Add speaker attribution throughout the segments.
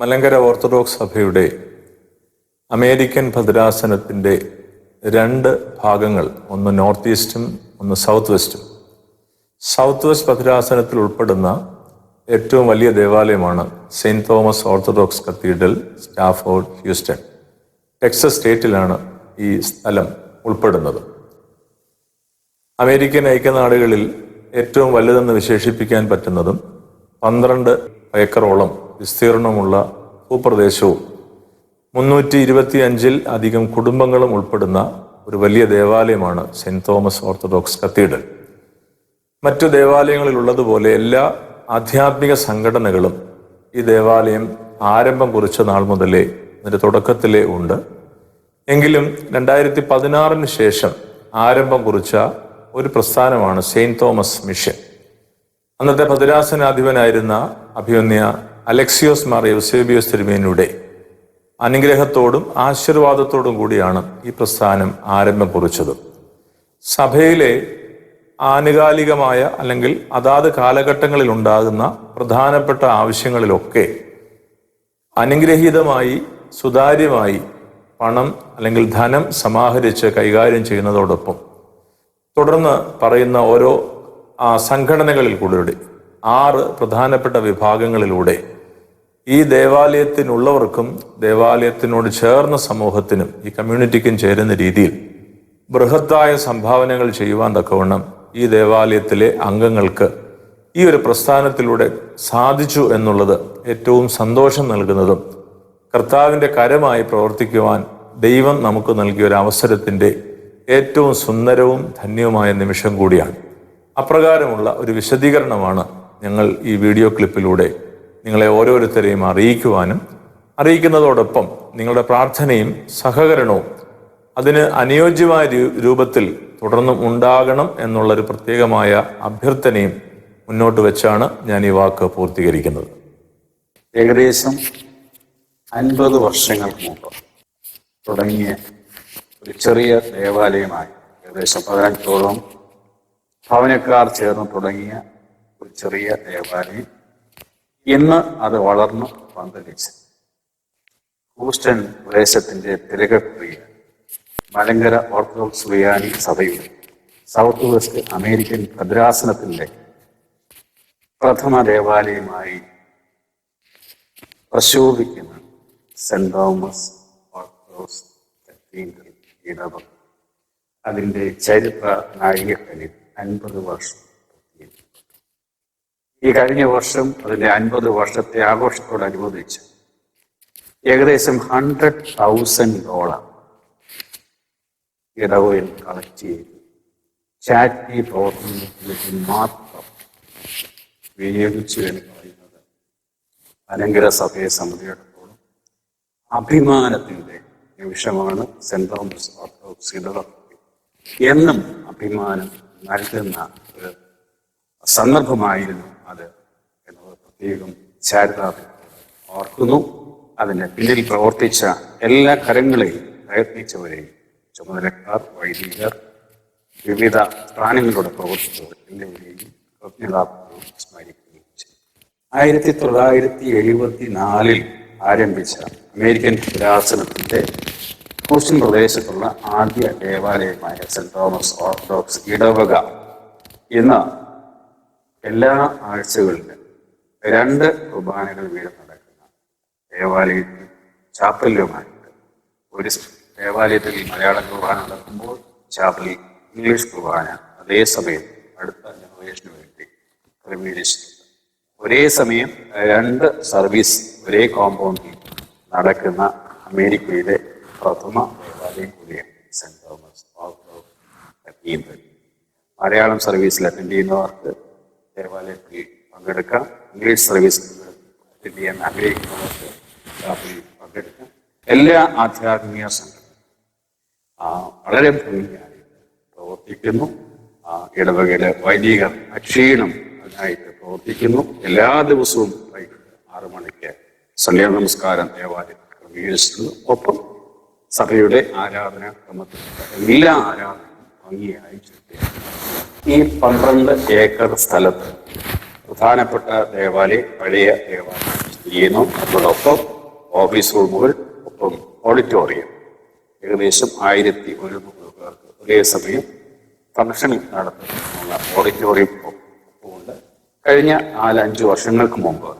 Speaker 1: Malankara Orthodox സഭയുടെ American ഭദ്രാസനത്തിന്റെ രണ്ട് ഭാഗങ്ങൾ ഒന്ന് നോർത്ത് ഈസ്റ്റും ഒന്ന് സൗത്ത് വെസ്റ്റും. സൗത്ത് വെസ്റ്റ് ഭദ്രാസനത്തിൽ ഉൾപ്പെടുന്ന ഏറ്റവും വലിയ ദേവാലയമാണ് saint Thomas orthodox cathedral Stafford Houston. Texas സ്റ്റേറ്റിലാണ് ഈ സ്ഥലം ഉൾപ്പെടുന്നത്. അമേരിക്കൻ ഐക്യനാടുകളിൽ ഏറ്റവും വലുതെന്ന് വിശേഷിപ്പിക്കാൻ പറ്റുന്നതും പന്ത്രണ്ട് ഏക്കറോളം വിസ്തീർണമുള്ള ഭൂപ്രദേശവും മുന്നൂറ്റി ഇരുപത്തി അഞ്ചിൽ അധികം കുടുംബങ്ങളും ഉൾപ്പെടുന്ന ഒരു വലിയ ദേവാലയമാണ് സെന്റ് തോമസ് ഓർത്തഡോക്സ് കത്തീഡ്രൽ. മറ്റു ദേവാലയങ്ങളിലുള്ളതുപോലെ എല്ലാ ആധ്യാത്മിക സംഘടനകളും ഈ ദേവാലയം ആരംഭം കുറിച്ച നാൾ മുതലേ അതിന്റെ തുടക്കത്തിലേ ഉണ്ട്. എങ്കിലും രണ്ടായിരത്തി പതിനാറിന് ശേഷം ആരംഭം കുറിച്ച ഒരു പ്രസ്ഥാനമാണ് സെയിന്റ് തോമസ് മിഷൻ. അന്നത്തെ ഭദ്രാസനാധിപനായിരുന്ന അഭിമന്യ അലക്സിയോസ് മാർ യൂസേബിയോസ് തിരുമേനിയുടെ അനുഗ്രഹത്തോടും ആശീർവാദത്തോടും കൂടിയാണ് ഈ പ്രസ്ഥാനം ആരംഭം കുറിച്ചത് സഭയിലെ ആനുകാലികമായ അല്ലെങ്കിൽ അതാത് കാലഘട്ടങ്ങളിൽ ഉണ്ടാകുന്ന പ്രധാനപ്പെട്ട ആവശ്യങ്ങളിലൊക്കെ അനുഗ്രഹീതമായി സുതാര്യമായി പണം അല്ലെങ്കിൽ ധനം സമാഹരിച്ച് കൈകാര്യം ചെയ്യുന്നതോടൊപ്പം തുടർന്ന് പറയുന്ന ഓരോ സംഘടനകളിൽ കൂടെ ആറ് പ്രധാനപ്പെട്ട വിഭാഗങ്ങളിലൂടെ ഈ ദേവാലയത്തിനുള്ളവർക്കും ദേവാലയത്തിനോട് ചേർന്ന സമൂഹത്തിനും ഈ കമ്മ്യൂണിറ്റിക്കും ചേരുന്ന രീതിയിൽ ബൃഹത്തായ സംഭാവനകൾ ചെയ്യുവാൻ തക്കവണ്ണം ഈ ദേവാലയത്തിലെ അംഗങ്ങൾക്ക് ഈ ഒരു പ്രസ്ഥാനത്തിലൂടെ സാധിച്ചു എന്നുള്ളത് ഏറ്റവും സന്തോഷം നൽകുന്നതും കർത്താവിന്റെ കരമായി പ്രവർത്തിക്കുവാൻ ദൈവം നമുക്ക് നൽകിയ ഒരു അവസരത്തിന്റെ ഏറ്റവും സുന്ദരവും ധന്യവുമായ നിമിഷം കൂടിയാണ്. അപ്രകാരമുള്ള ഒരു വിശദീകരണമാണ് ഞങ്ങൾ ഈ വീഡിയോ ക്ലിപ്പിലൂടെ നിങ്ങളെ ഓരോരുത്തരെയും അറിയിക്കുവാനും അറിയിക്കുന്നതോടൊപ്പം നിങ്ങളുടെ പ്രാർത്ഥനയും സഹകരണവും അതിന് അനുയോജ്യമായ രൂപത്തിൽ തുടർന്നും ഉണ്ടാകണം എന്നുള്ളൊരു പ്രത്യേകമായ അഭ്യർത്ഥനയും മുന്നോട്ട് വെച്ചാണ് ഞാൻ ഈ വാക്ക് പൂർത്തീകരിക്കുന്നത്.
Speaker 2: ഏകദേശം അൻപത് വർഷങ്ങൾക്ക് മുമ്പ് തുടങ്ങിയ ഒരു ചെറിയ ദേവാലയമായി ഏകദേശം പതിനഞ്ചോളം ഭവനക്കാർ ചേർന്ന് തുടങ്ങിയ ഒരു ചെറിയ ദേവാലയം ഇന്ന് അത് വളർന്നു പന്തലിച്ച് ഹൂസ്റ്റൺ പ്രദേശത്തിന്റെ തിരകപ്രിയ മലങ്കര ഓർത്തഡോക്സ് ബിരിയാണി സഭയുടെ സൗത്ത് വെസ്റ്റ് അമേരിക്കൻ ഭദ്രാസനത്തിന്റെ പ്രഥമ ദേവാലയമായി പ്രശോഭിക്കുന്ന സെന്റ് തോമസ് ഓർത്തഡോക്സ് കത്തീഡ്രൽ അതിന്റെ ചരിത്ര നാഴികക്കല്ലിൽ അൻപത് വർഷം. ഈ കഴിഞ്ഞ വർഷം അതിന്റെ അൻപത് വർഷത്തെ ആഘോഷത്തോടനുബന്ധിച്ച് ഏകദേശം ഹൺഡ്രഡ് തൗസൻഡ് ഡോളർ ഇടവയിൽ കളക്ട് ചെയ്ത്. ചാറ്റി പ്രവർത്തനത്തിലേക്ക് മാത്രം വിനിയോഗിച്ചു എന്ന് പറയുന്നത് അലങ്കര സഭയെ സംബന്ധിച്ചിടത്തോളം അഭിമാനത്തിന്റെ നിമിഷമാണ്. തോമസ് ഓർത്തഡോക്സ് ഇടവ എന്നും അഭിമാനം നൽകുന്ന സന്ദർഭമായിരുന്നു അത് എന്നത് പ്രത്യേകം ചാരിതാർത്ഥ്യം. ഓർക്കുന്നു അതിന് പിന്നിൽ പ്രവർത്തിച്ച എല്ലാ കരങ്ങളെയും പ്രയത്നിച്ചവരെയും ചുമതലക്കാർ വൈദികർ വിവിധ സ്ഥാനങ്ങളിലൂടെ പ്രവർത്തിച്ചവർ എല്ലാവരെയും കൃത്യതാപൂർവം സ്മരിക്കുകയും ചെയ്തു. ആയിരത്തി തൊള്ളായിരത്തി എഴുപത്തി നാലിൽ ആരംഭിച്ച അമേരിക്കൻ പുരാസനത്തിന്റെ ഹൂസ്റ്റൺ പ്രദേശത്തുള്ള ആദ്യ ദേവാലയമായ സെന്റ് തോമസ് ഓർത്തഡോക്സ് ഇടവക ഇന്ന് എല്ലാ ആഴ്ചകളിലും രണ്ട് കുർബാനകൾ വീതം നടക്കുന്ന ദേവാലയത്തിൽ ചാപ്പലിലുമായിട്ട് ഒരു ദേവാലയത്തിൽ മലയാളം കുർബാന നടക്കുമ്പോൾ ചാപ്പലിൽ ഇംഗ്ലീഷ് കുർബാന അതേസമയം അടുത്ത ജനറേഷന് വേണ്ടി ക്രമീകരിച്ചിട്ടുണ്ട് ഒരേ സമയം രണ്ട് സർവീസ് ഒരേ കോമ്പൗണ്ടിൽ നടക്കുന്ന അമേരിക്കയിലെ പ്രഥമ ദേവാലയം കൂടിയാണ് സെന്റ് തോമസ്. മലയാളം സർവീസിൽ അറ്റൻഡ് ചെയ്യുന്നവർക്ക് ദേവാലയത്തിൽ പങ്കെടുക്കാം. ഇംഗ്ലീഷ് സർവീസ് ചെയ്യാൻ ആഗ്രഹിക്കുന്നവർക്ക് പങ്കെടുക്കാം. എല്ലാ ആധ്യാത്മിക സംഘടനകളും വളരെ ഭംഗിയായി പ്രവർത്തിക്കുന്നു. ഇടവകയിലെ വൈദികർ അക്ഷീണം അതിനായിട്ട് പ്രവർത്തിക്കുന്നു. എല്ലാ ദിവസവും വൈകിട്ട് ആറു മണിക്ക് സന്ധ്യാ നമസ്കാരം ദേവാലയത്തിൽ ക്രമീകരിച്ചിട്ടുണ്ട്. ഒപ്പം സഭയുടെ ആരാധന ക്രമത്തിലുള്ള എല്ലാ ആരാധനയും ഭംഗിയായി ചുറ്റിയാണ് ഈ പന്ത്രണ്ട് ഏക്കർ സ്ഥലത്ത് പ്രധാനപ്പെട്ട ദേവാലയം പഴയ ദേവാലയം ചെയ്യുന്നു. അതോടൊപ്പം ഓഫീസ് റൂമുകൾ ഒപ്പം ഓഡിറ്റോറിയം. ഏകദേശം ആയിരത്തി ഒരുന്നൂറ് പേർക്ക് ഒരേ സമയം ഫംഗ്ഷൻ നടത്തുന്ന ഓഡിറ്റോറിയം ഉണ്ട് കഴിഞ്ഞ നാലഞ്ച് വർഷങ്ങൾക്ക് മുമ്പ്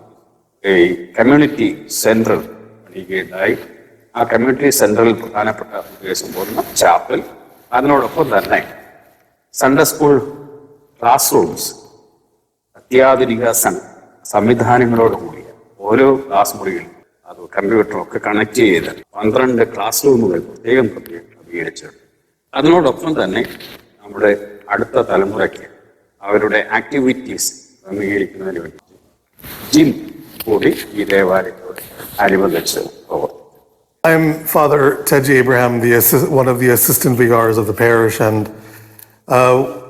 Speaker 2: ഈ കമ്മ്യൂണിറ്റി സെൻട്രൽ പണിയുകയുണ്ടായി. ആ കമ്മ്യൂണിറ്റി സെന്ററിൽ പ്രധാനപ്പെട്ട ഉദ്ദേശം പോകുന്ന ചാപ്പൽ അതിനോടൊപ്പം തന്നെ സൺഡേ സ്കൂൾ ക്ലാസ് റൂംസ് അത്യാധുനിക സംവിധാനങ്ങളോടുകൂടിയ സംവിധാനങ്ങളോട് കൂടിയ ഓരോ ക്ലാസ് മുറികളും അത് കമ്പ്യൂട്ടറും ഒക്കെ കണക്ട് ചെയ്ത് പന്ത്രണ്ട് ക്ലാസ് റൂമുകൾ പ്രത്യേകം പ്രത്യേകം ക്രമീകരിച്ചിട്ടുണ്ട് അതിനോടൊപ്പം തന്നെ നമ്മുടെ അടുത്ത തലമുറയ്ക്ക് അവരുടെ ആക്ടിവിറ്റീസ് ക്രമീകരിക്കുന്നതിന് വേണ്ടി ജിം കൂടി ഈ ദേവാലയത്തോട് അനുബന്ധിച്ച് പ്രവർത്തിക്കും
Speaker 3: I'm Father Teji Abraham, the one of the assistant vigars of the parish, and uh,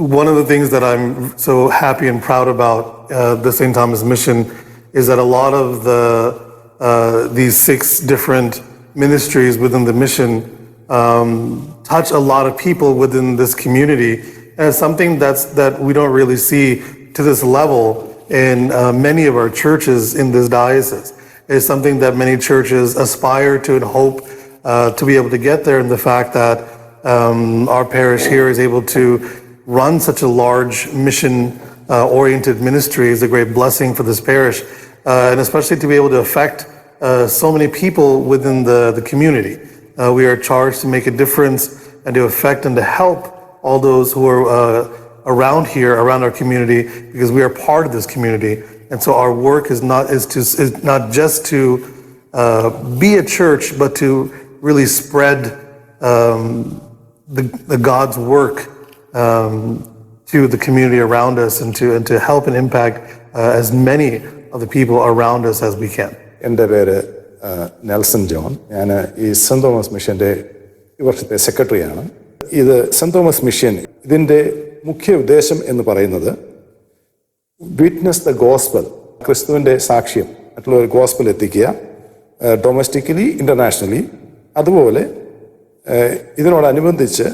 Speaker 3: one of the things that I'm so happy and proud about uh, the St. Thomas Mission is that a lot of the uh, these six different ministries within the mission um, touch a lot of people within this community, and it's something that's that we don't really see to this level in uh, many of our churches in this diocese It's something that many churches aspire to and hope uh, to be able to get there. And the fact that um, our parish here is able to run such a large mission uh, oriented ministry is a great blessing for this parish. Uh, and especially to be able to affect uh, so many people within the, the community. Uh, we are charged to make a difference and to affect and to help all those who are uh, around here, around our community, because we are part of this community. And so our work is not is to is not just to uh, be a church, but to really spread um, the, the God's work um, to the community around us, and to and to help and impact uh, as many of the people around us as we can.
Speaker 4: എന്റെ പേര് Nelson John. ഞാൻ ഈ saint Thomas മിഷന്റെ ഈ വർഷത്തെ സെക്രട്ടറിയാണ്. ഇത് saint Thomas mission ഇതിന്റെ മുഖ്യ ഉദ്ദേശം എന്ന് പറയുന്നത് വിറ്റ്നസ് ദ ഗോസ്ബൽ ക്രിസ്തുവിന്റെ സാക്ഷ്യം മറ്റുള്ളവർ ഗോസ്ബൽ എത്തിക്കുക ഡൊമസ്റ്റിക്കലി ഇന്റർനാഷണലി. അതുപോലെ ഇതിനോടനുബന്ധിച്ച്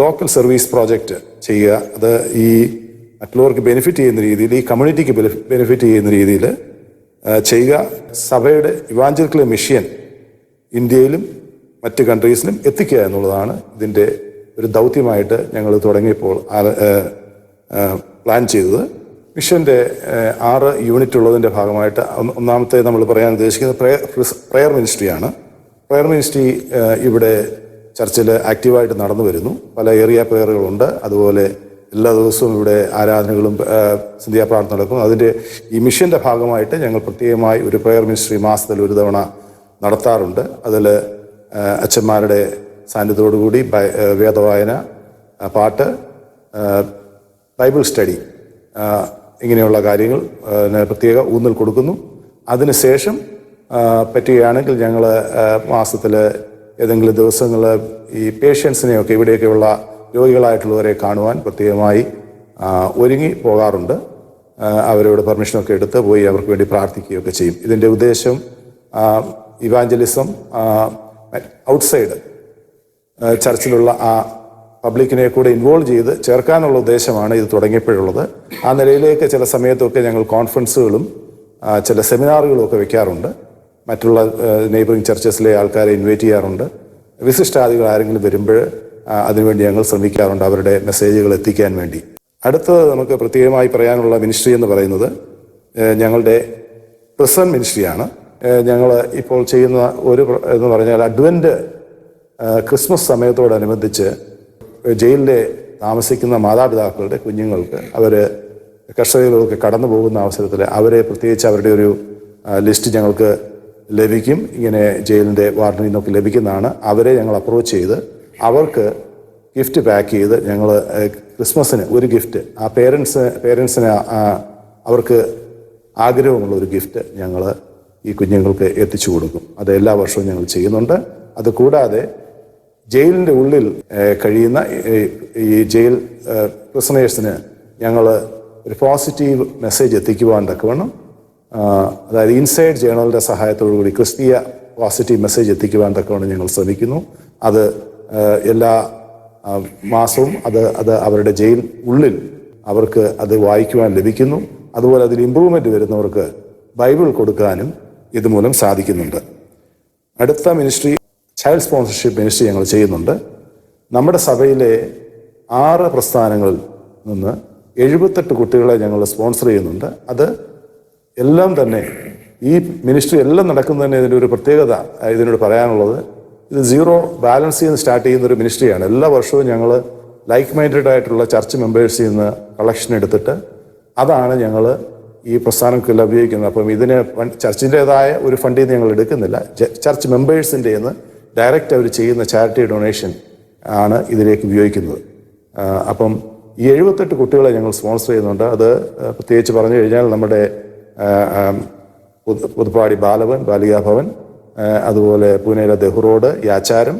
Speaker 4: ലോക്കൽ സർവീസ് പ്രോജക്റ്റ് ചെയ്യുക. അത് ഈ മറ്റുള്ളവർക്ക് ബെനിഫിറ്റ് ചെയ്യുന്ന രീതിയിൽ ഈ കമ്മ്യൂണിറ്റിക്ക് ബെനിഫിറ്റ് ചെയ്യുന്ന രീതിയിൽ ചെയ്യുക. സഭയുടെ ഇവാഞ്ചലിക്കൽ മിഷൻ ഇന്ത്യയിലും മറ്റ് കൺട്രീസിലും എത്തിക്കുക എന്നുള്ളതാണ് ഇതിന്റെ ഒരു ദൗത്യമായിട്ട് ഞങ്ങൾ തുടങ്ങിയപ്പോൾ പ്ലാൻ ചെയ്തത്. മിഷന്റെ ആറ് യൂണിറ്റ് ഉള്ളതിന്റെ ഭാഗമായിട്ട് ഒന്ന് ഒന്നാമത്തെ നമ്മൾ പറയാൻ ഉദ്ദേശിക്കുന്നത് പ്രയർ പ്രയർ മിനിസ്ട്രിയാണ് പ്രയർ മിനിസ്ട്രി ഇവിടെ ചർച്ചിൽ ആക്റ്റീവായിട്ട് നടന്നു വരുന്നു. പല ഏറിയ പ്രയറുകളുണ്ട്. അതുപോലെ എല്ലാ ദിവസവും ഇവിടെ ആരാധനകളും ഏഹ് സന്ധ്യാപ്രാർത്ഥന നടക്കും. അതിന്റെ ഈ മിഷന്റെ ഭാഗമായിട്ട് ഞങ്ങൾ പ്രത്യേകമായി ഒരു പ്രയർ മിനിസ്ട്രി മാസത്തിൽ ഒരു തവണ നടത്താറുണ്ട്. അതിൽ അച്ഛന്മാരുടെ സാന്നിധ്യത്തോടുകൂടി കൂടി വേദവായന പാട്ട് ബൈബിൾ സ്റ്റഡി ഇങ്ങനെയുള്ള കാര്യങ്ങൾ പ്രത്യേക ഊന്നൽ കൊടുക്കുന്നു. അതിനുശേഷം പറ്റുകയാണെങ്കിൽ ഞങ്ങൾ മാസത്തിൽ ഏതെങ്കിലും ദിവസങ്ങൾ ഈ പേഷ്യൻസിനെയൊക്കെ ഇവിടെയൊക്കെയുള്ള രോഗികളായിട്ടുള്ളവരെ കാണുവാൻ പ്രത്യേകമായി ഒരുങ്ങി പോകാറുണ്ട്. അവരോട് പെർമിഷനൊക്കെ എടുത്ത് പോയി അവർക്ക് വേണ്ടി പ്രാർത്ഥിക്കുകയൊക്കെ ചെയ്യും. ഇതിന്റെ ഉദ്ദേശം ഇവാഞ്ചലിസം ഔട്ട്സൈഡ് ചർച്ചിലുള്ള ആ പബ്ലിക്കിനെ കൂടെ ഇൻവോൾവ് ചെയ്ത് ചേർക്കാനുള്ള ഉദ്ദേശമാണ് ഇത് തുടങ്ങിയപ്പോഴുള്ളത്. ആ നിലയിലേക്ക് ചില സമയത്തൊക്കെ ഞങ്ങൾ കോൺഫറൻസുകളും ചില സെമിനാറുകളും ഒക്കെ വെക്കാറുണ്ട്. മറ്റുള്ള നെയ്ബറിങ് ചർച്ചസിലെ ആൾക്കാരെ ഇൻവൈറ്റ് ചെയ്യാറുണ്ട്. വിശിഷ്ടാദികൾ ആരെങ്കിലും വരുമ്പോൾ അതിനുവേണ്ടി ഞങ്ങൾ ശ്രമിക്കാറുണ്ട് അവരുടെ മെസ്സേജുകൾ എത്തിക്കാൻ വേണ്ടി. അടുത്തത് നമുക്ക് പ്രത്യേകമായി പറയാനുള്ള മിനിസ്ട്രി എന്ന് പറയുന്നത് ഞങ്ങളുടെ പ്രിസൺ മിനിസ്ട്രിയാണ് ഞങ്ങൾ ഇപ്പോൾ ചെയ്യുന്ന ഒരു എന്ന് പറഞ്ഞാൽ അഡ്വന്റ് ക്രിസ്മസ് സമയത്തോടനുബന്ധിച്ച് ജയിലിലെ താമസിക്കുന്ന മാതാപിതാക്കളുടെ കുഞ്ഞുങ്ങൾക്ക് അവർ കർഷകരിലൊക്കെ കടന്നു പോകുന്ന അവസരത്തിൽ അവരെ പ്രത്യേകിച്ച് അവരുടെ ഒരു ലിസ്റ്റ് ഞങ്ങൾക്ക് ലഭിക്കും. ഇങ്ങനെ ജയിലിന്റെ വാർഡിൽ നിന്നൊക്കെ ലഭിക്കുന്നതാണ്. അവരെ ഞങ്ങൾ അപ്രോച്ച് ചെയ്ത് അവർക്ക് ഗിഫ്റ്റ് പാക്ക് ചെയ്ത് ഞങ്ങൾ ക്രിസ്മസിന് ഒരു ഗിഫ്റ്റ് ആ പേരൻസ് പേരൻസിന് അവർക്ക് ആഗ്രഹമുള്ള ഒരു ഗിഫ്റ്റ് ഞങ്ങൾ ഈ കുഞ്ഞുങ്ങൾക്ക് എത്തിച്ചു കൊടുക്കും. അത് എല്ലാ വർഷവും ഞങ്ങൾ ചെയ്യുന്നുണ്ട്. അതുകൂടാതെ ജയിലിന്റെ ഉള്ളിൽ കഴിയുന്ന ഈ- ജയിൽ പ്രിസണേഴ്സിന് ഞങ്ങൾ ഒരു പോസിറ്റീവ് മെസ്സേജ് എത്തിക്കുവാൻ തക്കവണ്ണം അതായത് ഇൻസൈഡ് ജേണലിന്റെ സഹായത്തോടു കൂടി ക്രിസ്തീയ പോസിറ്റീവ് മെസ്സേജ് എത്തിക്കുവാൻ തക്കവണ്ണം ഞങ്ങൾ ശ്രമിക്കുന്നു. അത് എല്ലാ മാസവും അത് അത് അവരുടെ ജയിൽ ഉള്ളിൽ അവർക്ക് അത് വായിക്കുവാൻ ലഭിക്കുന്നു. അതുപോലെ അതിൽ ഇമ്പ്രൂവ്മെന്റ് വരുന്നവർക്ക് ബൈബിൾ കൊടുക്കാനും ഇതുമൂലം സാധിക്കുന്നുണ്ട്. അടുത്ത മിനിസ്ട്രി ചൈൽഡ് സ്പോൺസർഷിപ്പ് മിനിസ്ട്രി ഞങ്ങൾ ചെയ്യുന്നുണ്ട്. നമ്മുടെ സഭയിലെ ആറ് പ്രസ്ഥാനങ്ങളിൽ നിന്ന് എഴുപത്തെട്ട് കുട്ടികളെ ഞങ്ങൾ സ്പോൺസർ ചെയ്യുന്നുണ്ട്. അത് എല്ലാം തന്നെ ഈ മിനിസ്ട്രി എല്ലാം നടക്കുന്നതിന് ഇതിന്റെ ഒരു പ്രത്യേകത ഇതിനോട് പറയാനുള്ളത്. ഇത് സീറോ ബാലൻസ് ചെയ്യുന്ന സ്റ്റാർട്ട് ചെയ്യുന്ന ഒരു മിനിസ്ട്രിയാണ് എല്ലാ വർഷവും ഞങ്ങൾ ലൈക്ക് മൈൻഡഡ് ആയിട്ടുള്ള ചർച്ച് മെമ്പേഴ്സിൽ നിന്ന് കളക്ഷൻ എടുത്തിട്ട് അതാണ് ഞങ്ങൾ ഈ പ്രസ്ഥാനങ്ങളിൽ ഉപയോഗിക്കുന്നത്. അപ്പം ഇതിന് ചർച്ചിന്റെതായ ഒരു ഫണ്ടിൽ നിന്ന് ഞങ്ങൾ എടുക്കുന്നില്ല. ചർച്ച് മെമ്പേഴ്സിന്റെ നിന്ന് ഡയറക്റ്റ് അവർ ചെയ്യുന്ന ചാരിറ്റി ഡൊണേഷൻ ആണ് ഇതിലേക്ക് ഉപയോഗിക്കുന്നത്. അപ്പം ഈ എഴുപത്തെട്ട് കുട്ടികളെ ഞങ്ങൾ സ്പോൺസർ ചെയ്യുന്നുണ്ട്. അത് പ്രത്യേകിച്ച് പറഞ്ഞു കഴിഞ്ഞാൽ നമ്മുടെ പുതുപ്പാടി ബാലവൻ ബാലികാഭവൻ അതുപോലെ പൂനെയിലെ ദഹുറോഡ് യാച്ചാരം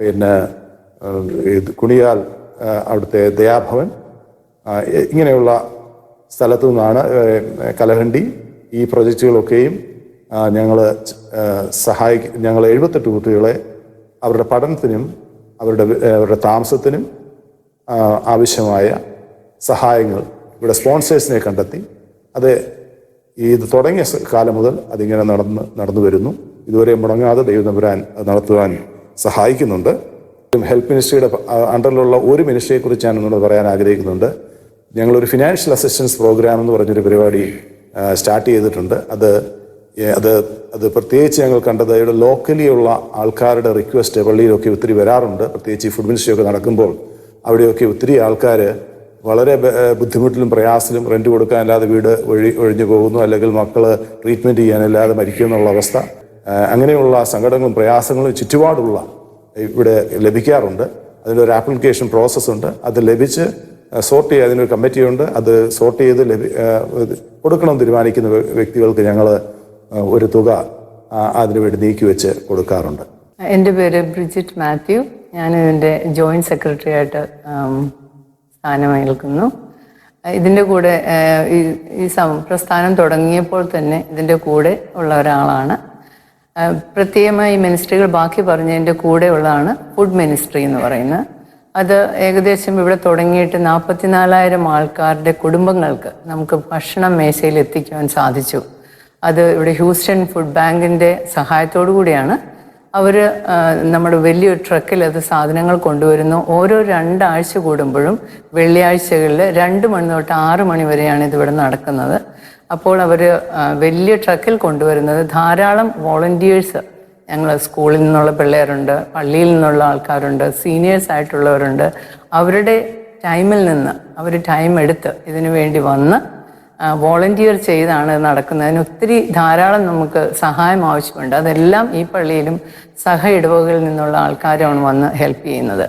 Speaker 4: പിന്നെ കുണിയാൽ അവിടുത്തെ ദയാഭവൻ ഇങ്ങനെയുള്ള സ്ഥലത്തു നിന്നാണ് കലഹണ്ടി ഈ പ്രൊജക്റ്റുകളൊക്കെയും ഞങ്ങൾ സഹായി ഞങ്ങൾ എഴുപത്തെട്ട് കുട്ടികളെ അവരുടെ പഠനത്തിനും അവരുടെ അവരുടെ താമസത്തിനും ആവശ്യമായ സഹായങ്ങൾ ഇവിടെ സ്പോൺസേഴ്സിനെ കണ്ടെത്തി. അത് ഇത് തുടങ്ങിയ കാലം മുതൽ അതിങ്ങനെ നടന്ന് നടന്നു വരുന്നു. ഇതുവരെ മുടങ്ങാതെ ദൈവനപുരാൻ നടത്തുവാൻ സഹായിക്കുന്നുണ്ട്. ഹെൽത്ത് മിനിസ്ട്രിയുടെ അണ്ടറിലുള്ള ഒരു മിനിസ്ട്രിയെ കുറിച്ച് ഞാൻ ഒന്നുകൂടെ പറയാൻ ആഗ്രഹിക്കുന്നുണ്ട്. ഞങ്ങളൊരു ഫിനാൻഷ്യൽ അസിസ്റ്റൻസ് പ്രോഗ്രാം എന്ന് പറഞ്ഞൊരു പരിപാടി സ്റ്റാർട്ട് ചെയ്തിട്ടുണ്ട്. അത് അത് അത് പ്രത്യേകിച്ച് ഞങ്ങൾ കണ്ടത് ഇവിടെ ലോക്കലി ഉള്ള ആൾക്കാരുടെ റിക്വസ്റ്റ് പള്ളിയിലൊക്കെ ഒത്തിരി വരാറുണ്ട്. പ്രത്യേകിച്ച് ഫുഡ് മിനിസ്ട്രിയൊക്കെ നടക്കുമ്പോൾ അവിടെയൊക്കെ ഒത്തിരി ആൾക്കാർ വളരെ ബുദ്ധിമുട്ടിലും പ്രയാസത്തിലും റെന്റ് കൊടുക്കാനില്ലാതെ വീട് ഒഴി ഒഴിഞ്ഞു പോകുന്നു. അല്ലെങ്കിൽ മക്കൾ ട്രീറ്റ്മെന്റ് ചെയ്യാനില്ലാതെ മരിക്കും എന്നുള്ള അവസ്ഥ. അങ്ങനെയുള്ള സങ്കടങ്ങളും പ്രയാസങ്ങളും ചുറ്റുപാടുള്ള ഇവിടെ ലഭിക്കാറുണ്ട്. അതിനൊരു ആപ്ലിക്കേഷൻ പ്രോസസ്സുണ്ട് അത് ലഭിച്ച് സോർട്ട് ചെയ്യുക അതിനൊരു കമ്മിറ്റിയുണ്ട് അത് സോർട്ട് ചെയ്ത് ലഭി കൊടുക്കണം തീരുമാനിക്കുന്ന വ്യക്തികൾക്ക് ഞങ്ങൾ ഒരു തുക അതിനുവേണ്ടി നീക്കിവെച്ച് കൊടുക്കാറുണ്ട്.
Speaker 5: എന്റെ പേര് ബ്രിജിറ്റ് മാത്യു. ഞാൻ ഇതിന്റെ ജോയിന്റ് സെക്രട്ടറി ആയിട്ട് സ്ഥാനമേൽക്കുന്നു. ഇതിന്റെ കൂടെ ഈ പ്രസ്ഥാനം തുടങ്ങിയപ്പോൾ തന്നെ ഇതിന്റെ കൂടെ ഉള്ള ഒരാളാണ്. പ്രത്യേകമായി മിനിസ്ട്രികൾ ബാക്കി പറഞ്ഞതിന്റെ കൂടെ ഉള്ളതാണ് ഫുഡ് മിനിസ്ട്രി എന്ന് പറയുന്നത്. അത് ഏകദേശം ഇവിടെ തുടങ്ങിയിട്ട് നാൽപ്പത്തിനാലായിരം ആൾക്കാരുടെ കുടുംബങ്ങൾക്ക് നമുക്ക് ഭക്ഷണം മേശയിൽ എത്തിക്കുവാൻ സാധിച്ചു. അത് ഇവിടെ ഹ്യൂസ്റ്റൺ ഫുഡ് ബാങ്കിന്റെ സഹായത്തോടു കൂടിയാണ് അവർ നമ്മുടെ വലിയൊരു ട്രക്കിൽ അത് സാധനങ്ങൾ കൊണ്ടുവരുന്നു. ഓരോ രണ്ടാഴ്ച കൂടുമ്പോഴും വെള്ളിയാഴ്ചകളിൽ രണ്ട് മണി തൊട്ട് ആറ് മണി വരെയാണ് ഇതിവിടെ നടക്കുന്നത്. അപ്പോൾ അവർ വലിയ ട്രക്കിൽ കൊണ്ടുവരുന്നത് ധാരാളം വോളണ്ടിയേഴ്സ്. ഞങ്ങൾ സ്കൂളിൽ നിന്നുള്ള പിള്ളേരുണ്ട് പള്ളിയിൽ നിന്നുള്ള ആൾക്കാരുണ്ട് സീനിയേഴ്സ് ആയിട്ടുള്ളവരുണ്ട്. അവരുടെ ടൈമിൽ നിന്ന് അവർ ടൈം എടുത്ത് ഇതിനു വേണ്ടി വന്ന് വോളണ്ടിയർ ചെയ്താണ് നടക്കുന്നതിന് ഒത്തിരി ധാരാളം നമുക്ക് സഹായം ആവശ്യമുണ്ട്. അതെല്ലാം ഈ പള്ളിയിലും സഹ ഇടവകളിൽ നിന്നുള്ള ആൾക്കാരാണ് വന്ന് ഹെൽപ്പ് ചെയ്യുന്നത്.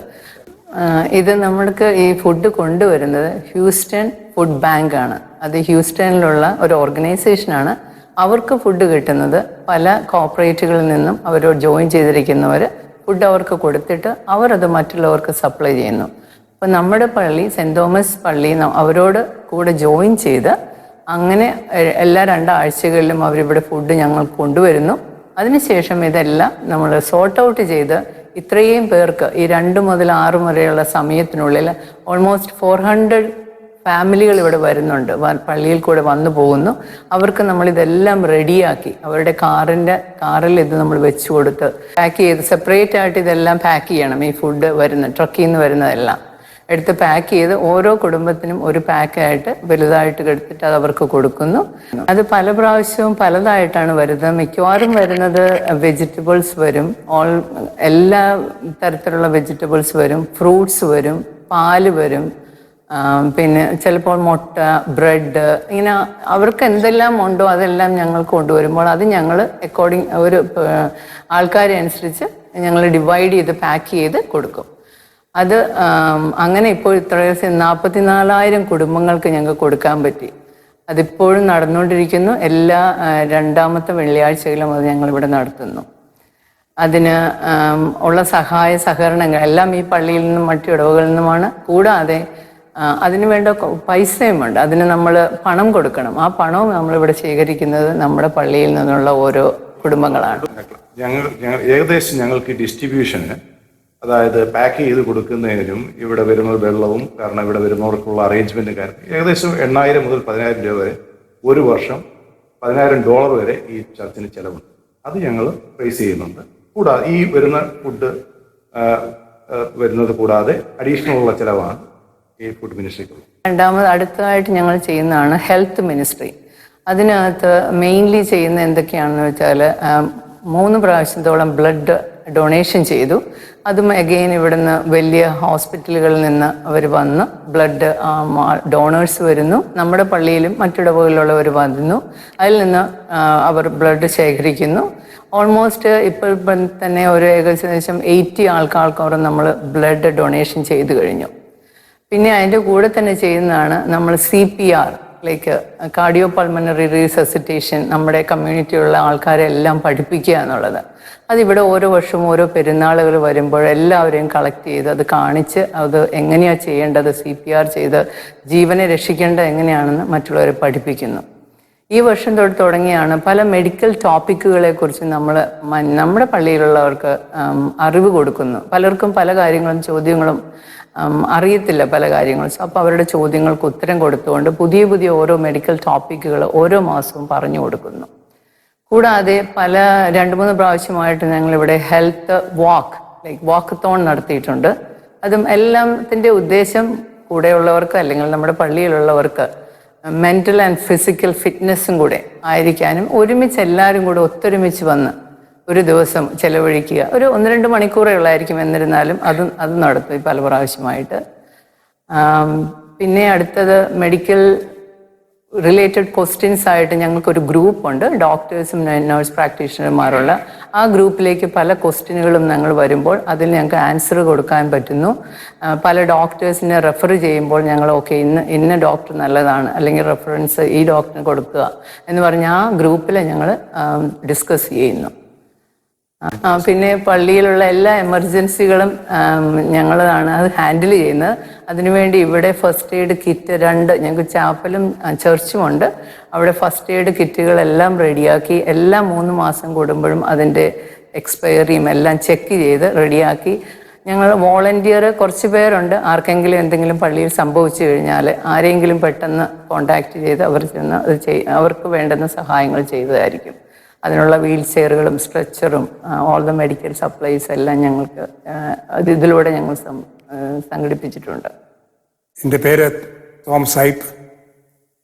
Speaker 5: ഇത് നമ്മൾക്ക് ഈ ഫുഡ് കൊണ്ടുവരുന്നത് ഹ്യൂസ്റ്റൺ ഫുഡ് ബാങ്ക് ആണ്. അത് ഹ്യൂസ്റ്റണിലുള്ള ഒരു ഓർഗനൈസേഷനാണ് അവർക്ക് ഫുഡ് കിട്ടുന്നത് പല കോപ്പറേറ്റുകളിൽ നിന്നും അവർ ജോയിൻ ചെയ്തിരിക്കുന്നവർ ഫുഡ് അവർക്ക് കൊടുത്തിട്ട് അവർ അത് മറ്റുള്ളവർക്ക് സപ്ലൈ ചെയ്യുന്നു. അപ്പം നമ്മുടെ പള്ളി സെന്റ് തോമസ് പള്ളി അവരോട് കൂടെ ജോയിൻ ചെയ്ത് അങ്ങനെ എല്ലാ രണ്ടാഴ്ചകളിലും അവരിവിടെ ഫുഡ് ഞങ്ങൾ കൊണ്ടുവരുന്നു. അതിനുശേഷം ഇതെല്ലാം നമ്മൾ സോർട്ട് ഔട്ട് ചെയ്ത് ഇത്രയും പേർക്ക് ഈ രണ്ട് മുതൽ ആറ് വരെയുള്ള സമയത്തിനുള്ളിൽ ഓൾമോസ്റ്റ് ഫോർ ഹൺഡ്രഡ് ഫാമിലികൾ ഇവിടെ വരുന്നുണ്ട്. പള്ളിയിൽ കൂടെ വന്നു പോകുന്നു. അവർക്ക് നമ്മൾ ഇതെല്ലാം റെഡിയാക്കി അവരുടെ കാറിന്റെ കാറിൽ ഇത് നമ്മൾ വെച്ചു കൊടുത്ത് പാക്ക് ചെയ്ത് സെപ്പറേറ്റ് ആയിട്ട് ഇതെല്ലാം പാക്ക് ചെയ്യണം. ഈ ഫുഡ് വരുന്ന ട്രക്കിൽ നിന്ന് വരുന്നതെല്ലാം. എടുത്ത് പാക്ക് ചെയ്ത് ഓരോ കുടുംബത്തിനും ഒരു പാക്കായിട്ട് വലുതായിട്ട് എടുത്തിട്ട് അത് അവർക്ക് കൊടുക്കുന്നു. അത് പല പ്രാവശ്യവും പലതായിട്ടാണ് വരുന്നത്. മിക്കവാറും വരുന്നത് വെജിറ്റബിൾസ് വരും. ഓൾ എല്ലാ തരത്തിലുള്ള വെജിറ്റബിൾസ് വരും. ഫ്രൂട്ട്സ് വരും. പാൽ വരും. പിന്നെ ചിലപ്പോൾ മുട്ട ബ്രെഡ് ഇങ്ങനെ അവർക്ക് എന്തെല്ലാം ഉണ്ടോ അതെല്ലാം ഞങ്ങൾ കൊണ്ടുവരുമ്പോൾ അത് ഞങ്ങൾ അക്കോർഡിംഗ് ഒരു ആൾക്കാരെ അനുസരിച്ച് ഞങ്ങൾ ഡിവൈഡ് ചെയ്ത് പാക്ക് ചെയ്ത് കൊടുക്കും. അത് അങ്ങനെ ഇപ്പോൾ ഇത്ര നാൽപ്പത്തിനാലായിരം കുടുംബങ്ങൾക്ക് ഞങ്ങൾക്ക് കൊടുക്കാൻ പറ്റി. അതിപ്പോഴും നടന്നുകൊണ്ടിരിക്കുന്നു. എല്ലാ രണ്ടാമത്തെ വെള്ളിയാഴ്ചയിലും അത് ഞങ്ങളിവിടെ നടത്തുന്നു. അതിന് ഉള്ള സഹായ സഹകരണങ്ങൾ എല്ലാം ഈ പള്ളിയിൽ നിന്നും മറ്റു ഇടവുകളിൽ നിന്നുമാണ്. കൂടാതെ അതിന് വേണ്ട പൈസയുമുണ്ട് അതിന് നമ്മൾ പണം കൊടുക്കണം. ആ പണവും നമ്മളിവിടെ ശേഖരിക്കുന്നത് നമ്മുടെ പള്ളിയിൽ നിന്നുള്ള ഓരോ കുടുംബങ്ങളാണ്.
Speaker 4: ഞങ്ങൾ ഏകദേശം ഞങ്ങൾക്ക് ഡിസ്ട്രിബ്യൂഷന് അതായത് പാക്ക് ചെയ്ത് കൊടുക്കുന്നതിനും ഇവിടെ വരുന്ന വെള്ളവും കാരണം ഇവിടെ വരുന്നവർക്കുള്ള അറേഞ്ച്മെന്റ് കാര്യം. ഏകദേശം എണ്ണായിരം മുതൽ പതിനായിരം രൂപ വരെ ഒരു വർഷം പതിനായിരം ഡോളർ വരെ ഈ ചർച്ചിന് ചെലവുണ്ട്. അത് ഞങ്ങൾ പ്രൈസ് ചെയ്യുന്നുണ്ട്. കൂടാതെ ഈ വരുന്ന ഫുഡ് വരുന്നത് കൂടാതെ അഡീഷണൽ ഉള്ള ചെലവാണ് ഈ ഫുഡ് മിനിസ്ട്രിക്കുള്ളത്
Speaker 5: രണ്ടാമത് അടുത്തതായിട്ട് ഞങ്ങൾ ചെയ്യുന്നതാണ് ഹെൽത്ത് മിനിസ്ട്രി അതിനകത്ത് മെയിൻലി ചെയ്യുന്ന എന്തൊക്കെയാണെന്ന് വെച്ചാൽ മൂന്ന് പ്രാവശ്യത്തോളം ബ്ലഡ് ഡൊണേഷൻ ചെയ്തു. അതും അഗെയിൻ ഇവിടുന്ന് വലിയ ഹോസ്പിറ്റലുകളിൽ നിന്ന് അവർ വന്ന്. ബ്ലഡ് ഡോണേഴ്സ് വരുന്നു. നമ്മുടെ പള്ളിയിലും മറ്റിടവുകളിലുള്ളവർ വരുന്നു അതിൽ നിന്ന് അവർ ബ്ലഡ് ശേഖരിക്കുന്നു. ഓൾമോസ്റ്റ് ഇപ്പോൾ ഇപ്പം തന്നെ ഒരു ഏകദേശം എയ്റ്റി ആൾക്കാർക്കോറ് നമ്മൾ ബ്ലഡ് ഡൊണേഷൻ ചെയ്തു കഴിഞ്ഞു. പിന്നെ അതിന്റെ കൂടെ തന്നെ ചെയ്യുന്നതാണ് നമ്മൾ C P R like cardio pulmonary resuscitation നമ്മുടെ കമ്മ്യൂണിറ്റിയുള്ള ആൾക്കാരെ എല്ലാം പഠിപ്പിക്കുക എന്നുള്ളത്. അതിവിടെ ഓരോ വർഷവും ഓരോ പെരുന്നാളുകൾ വരുമ്പോൾ എല്ലാവരെയും കളക്ട് ചെയ്ത് അത് കാണിച്ച് അത് എങ്ങനെയാണ് ചെയ്യേണ്ടത് സി പി ആർ ചെയ്ത് ജീവനെ രക്ഷിക്കേണ്ടത് എങ്ങനെയാണെന്ന് മറ്റുള്ളവരെ പഠിപ്പിക്കുന്നു. ഈ വർഷം തൊട്ട് തുടങ്ങിയാണ് പല മെഡിക്കൽ ടോപ്പിക്കുകളെ കുറിച്ച് നമ്മൾ നമ്മുടെ പള്ളിയിലുള്ളവർക്ക് അറിവ് കൊടുക്കുന്നു. പലർക്കും പല കാര്യങ്ങളും ചോദ്യങ്ങളും അറിയത്തില്ല പല കാര്യങ്ങളും. അപ്പോൾ അവരുടെ ചോദ്യങ്ങൾക്ക് ഉത്തരം കൊടുത്തുകൊണ്ട് പുതിയ പുതിയ ഓരോ മെഡിക്കൽ ടോപ്പിക്കുകൾ ഓരോ മാസവും പറഞ്ഞു കൊടുക്കുന്നു. കൂടാതെ പല രണ്ട് മൂന്ന് പ്രാവശ്യമായിട്ട് ഞങ്ങളിവിടെ ഹെൽത്ത് വാക്ക് ലൈക്ക് വാക്കത്തോൺ നടത്തിയിട്ടുണ്ട്. അതും എല്ലാത്തിന്റെ ഉദ്ദേശം കൂടെയുള്ളവർക്ക് അല്ലെങ്കിൽ നമ്മുടെ പള്ളിയിലുള്ളവർക്ക് മെന്റൽ ആൻഡ് ഫിസിക്കൽ ഫിറ്റ്നസ്സും കൂടെ ആയിരിക്കാനും ഒരുമിച്ച് എല്ലാവരും കൂടെ ഒത്തൊരുമിച്ച് വന്ന് ഒരു ദിവസം ചെലവഴിക്കുക. ഒരു ഒന്ന് രണ്ട് മണിക്കൂറേ ഉള്ളായിരിക്കും എന്നിരുന്നാലും അത് അത് നടത്തും പല പ്രാവശ്യമായിട്ട്. പിന്നെ അടുത്തത് മെഡിക്കൽ റിലേറ്റഡ് ക്വസ്റ്റ്യൻസ് ആയിട്ട് ഞങ്ങൾക്കൊരു ഗ്രൂപ്പ് ഉണ്ട് ഡോക്ടേഴ്സും നേഴ്സ് പ്രാക്ടീഷണർമാരുള്ള ആ ഗ്രൂപ്പിലേക്ക് പല ക്വസ്റ്റ്യനുകളും ഞങ്ങൾ വരുമ്പോൾ അതിൽ ഞങ്ങൾക്ക് ആൻസർ കൊടുക്കാൻ പറ്റുന്നു. പല ഡോക്ടേഴ്സിനെ റെഫർ ചെയ്യുമ്പോൾ ഞങ്ങൾ ഓക്കെ ഇന്ന് ഇന്ന ഡോക്ടർ നല്ലതാണ്. അല്ലെങ്കിൽ റെഫറൻസ് ഈ ഡോക്ടറിന് കൊടുക്കുക. എന്ന് പറഞ്ഞ് ആ ഗ്രൂപ്പിൽ ഞങ്ങൾ ഡിസ്കസ് ചെയ്യുന്നു. പിന്നെ പള്ളിയിലുള്ള എല്ലാ എമർജൻസികളും ഞങ്ങളാണ് അത് ഹാൻഡിൽ ചെയ്യുന്നത്. അതിനുവേണ്ടി ഇവിടെ ഫസ്റ്റ് എയ്ഡ് കിറ്റ് രണ്ട് ഞങ്ങൾക്ക് ചാപ്പലും ചർച്ചും ഉണ്ട്. അവിടെ ഫസ്റ്റ് എയ്ഡ് കിറ്റുകളെല്ലാം റെഡിയാക്കി എല്ലാ മൂന്ന് മാസം കൂടുമ്പോഴും അതിന്റെ എക്സ്പയറിയും എല്ലാം ചെക്ക് ചെയ്ത് റെഡിയാക്കി. ഞങ്ങൾ വോളണ്ടിയർ കുറച്ച് പേരുണ്ട്. ആർക്കെങ്കിലും എന്തെങ്കിലും പള്ളിയിൽ സംഭവിച്ചു കഴിഞ്ഞാൽ ആരെങ്കിലും പെട്ടെന്ന് കോണ്ടാക്ട് ചെയ്ത് അവർ ചെന്ന് അത് അവർക്ക് വേണ്ടുന്ന സഹായങ്ങൾ ചെയ്തതായിരിക്കും. അതിനുള്ള വീൽ ചെയറുകളും സ്ട്രെച്ചറും ഓൾ ദ മെഡിക്കൽ സപ്ലൈസ് എല്ലാം ഞങ്ങൾക്ക് അത് ഇതിലൂടെ ഞങ്ങൾ സംഘടിപ്പിച്ചിട്ടുണ്ട്.
Speaker 6: എന്റെ പേര് തോം സാഹിബ്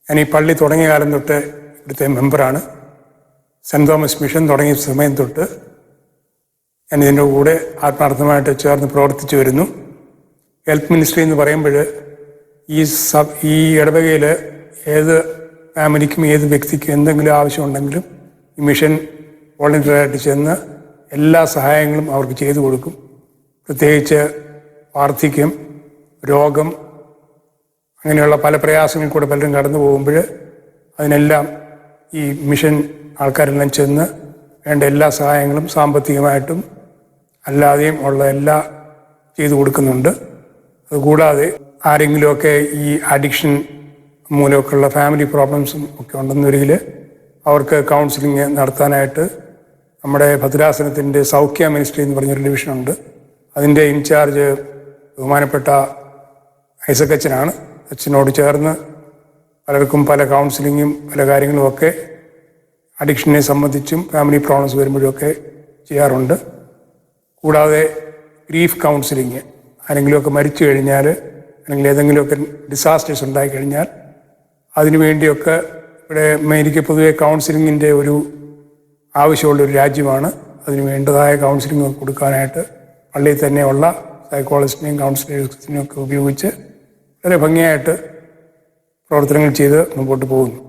Speaker 6: ഞാൻ ഈ പള്ളി തുടങ്ങിയ കാലം തൊട്ട് ഇവിടുത്തെ മെമ്പറാണ്. സെന്റ് തോമസ് മിഷൻ തുടങ്ങിയ സമയം തൊട്ട് ഞാൻ ഇതിന്റെ കൂടെ ആത്മാർത്ഥമായിട്ട് ചേർന്ന് പ്രവർത്തിച്ചു വരുന്നു. ഹെൽത്ത് മിനിസ്ട്രി എന്ന് പറയുമ്പോൾ ഈ സബ് ഈ ഇടവകയിൽ ഏത് ഫാമിലിക്കും ഏത് വ്യക്തിക്കും എന്തെങ്കിലും ആവശ്യമുണ്ടെങ്കിലും ഈ മിഷൻ വോളണ്ടിയറായിട്ട് ചെന്ന് എല്ലാ സഹായങ്ങളും അവർക്ക് ചെയ്തു കൊടുക്കും. പ്രത്യേകിച്ച് വാർദ്ധക്യം രോഗം അങ്ങനെയുള്ള പല പ്രയാസങ്ങളിൽ കൂടെ പലരും കടന്നു പോകുമ്പോൾ അതിനെല്ലാം ഈ മിഷൻ ആൾക്കാരെല്ലാം ചെന്ന് വേണ്ട എല്ലാ സഹായങ്ങളും സാമ്പത്തികമായിട്ടും അല്ലാതെയും ഉള്ള എല്ലാ ചെയ്തു കൊടുക്കുന്നുണ്ട്. അതുകൂടാതെ ആരെങ്കിലുമൊക്കെ ഈ അഡിക്ഷൻ മൂലമൊക്കെയുള്ള ഫാമിലി പ്രോബ്ലംസും ഒക്കെ ഉണ്ടെന്നൊരിക്കൽ അവർക്ക് കൗൺസിലിംഗ് നടത്താനായിട്ട് നമ്മുടെ ഭദ്രാസനത്തിന്റെ സൗഖ്യ മിനിസ്ട്രി എന്ന് പറഞ്ഞൊരു ഡിവിഷനുണ്ട് അതിന്റെ ഇൻചാർജ് ബഹുമാനപ്പെട്ട ഐസക് അച്ഛനാണ്. അച്ഛനോട് ചേർന്ന് പലർക്കും പല കൗൺസിലിങ്ങും പല കാര്യങ്ങളുമൊക്കെ അഡിക്ഷനെ സംബന്ധിച്ചും ഫാമിലി പ്രോബ്ലംസ് വരുമ്പോഴൊക്കെ ചെയ്യാറുണ്ട്. കൂടാതെ ഗ്രീഫ് കൗൺസിലിങ് ആരെങ്കിലുമൊക്കെ മരിച്ചു കഴിഞ്ഞാൽ അല്ലെങ്കിൽ ഏതെങ്കിലുമൊക്കെ ഡിസാസ്റ്റേഴ്സ് ഉണ്ടായിക്കഴിഞ്ഞാൽ അതിനുവേണ്ടിയൊക്കെ ഇവിടെ അമേരിക്ക പൊതുവെ കൗൺസിലിങ്ങിന്റെ ഒരു ആവശ്യമുള്ള ഒരു രാജ്യമാണ്. അതിന് വേണ്ടതായ കൗൺസിലിംഗ് കൊടുക്കാനായിട്ട് പള്ളിയിൽ തന്നെയുള്ള സൈക്കോളജിസ്റ്റിനെയും കൗൺസിലേഴ്സിനെയും ഒക്കെ ഉപയോഗിച്ച് വളരെ ഭംഗിയായിട്ട് പ്രവർത്തനങ്ങൾ ചെയ്ത് മുമ്പോട്ട് പോകുന്നു.